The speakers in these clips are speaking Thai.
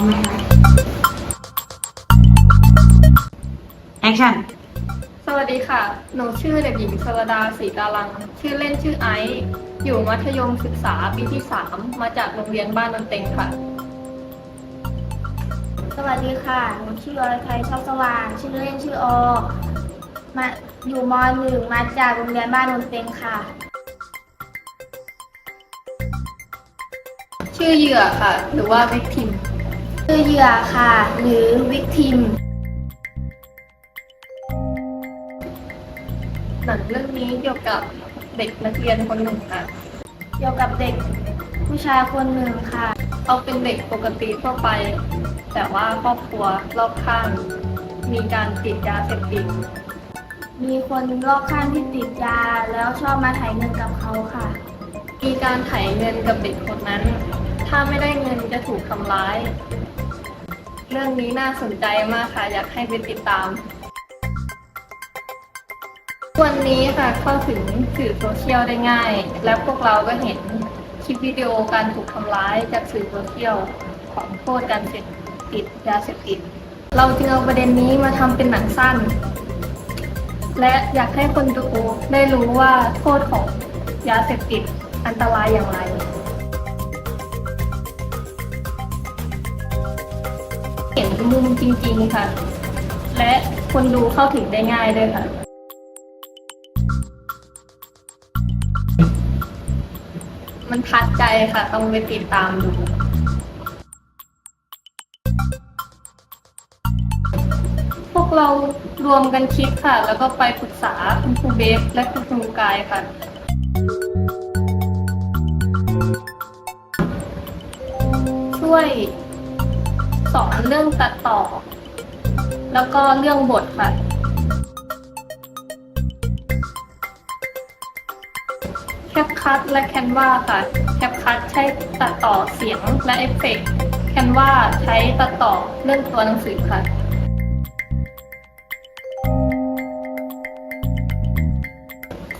มไหมคะแอคชั่น สวัสดีค่ะ หนูชื่อเด็กหญิงสรดาศรีตาลัง ชื่อเล่นชื่อไอซ์อยู่มัธยมศึกษาปีที่สามมาจากโรงเรียนบ้านนนเต็งค่ะ สวัสดีค่ะ หนูชื่ออรทยชอบสว่าง ชื่อเล่นชื่อออมาอยู่มหนึ่งมาจากโรงเรียนบ้านนนเต็งค่ะ ชื่อเหยื่อค่ะ หรือว่าแม็กทิม ชื่อเหยื่อค่ะ หรือวิกทิมหนังเรื่องนี้เกี่ยวกับเด็กนักเรียนคนหนึ่งค่ะ เกี่ยวกับเด็กผู้ชายคนหนึ่งค่ะ เขาเป็นเด็กปกติทั่วไป แต่ว่าครอบครัวรอบข้าง มีการติดยาเสพติด มีคนรอบข้างที่ติดยาแล้วชอบมาถ่ายเงินกับเขาค่ะ มีการไถเงินกับเด็กคนนั้น ถ้าไม่ได้เงินจะถูกทำร้าย เรื่องนี้น่าสนใจมากค่ะ อยากให้ไปติดตาม วันนี้ค่ะเข้าถึงสื่อโซเชียลได้ง่าย และพวกเราก็เห็นคลิปวิดีโอการถูกทำร้ายจากสื่อโซเชียลของโทษการเสพติดยาเสพติด เราจึงเอาประเด็นนี้มาทำเป็นหนังสั้น และอยากให้คนดูได้รู้ว่าโทษของยาเสพติดอันตรายอย่างไร เห็นมุมจริงๆค่ะ และคนดูเข้าถึงได้ง่ายด้วยค่ะ มันทัดใจค่ะ ต้องไปติดตามดู พวกเรารวมกันคิดค่ะ แล้วก็ไปปรึกษาคุณครูเบสและคุณครูกายค่ะช่วย สอนเรื่องตัดต่อ แล้วก็เรื่องบทค่ะ แคปคัทและแคนวาค่ะ แคปคัทใช้ตัดต่อเสียงและเอฟเฟกต์แคนวาใช้ตัดต่อเรื่องตัวหนังสือค่ะ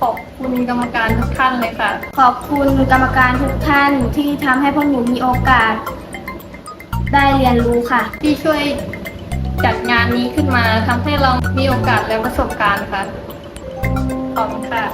ขอบคุณกรรมการทุกท่านเลยค่ะ ขอบคุณกรรมการทุกท่านที่ทำให้พวกหนูมีโอกาส ได้เรียนรู้ค่ะ ที่ช่วยจัดงานนี้ขึ้นมาทำให้เรามีโอกาสและประสบการณ์ค่ะ ขอบคุณค่ะ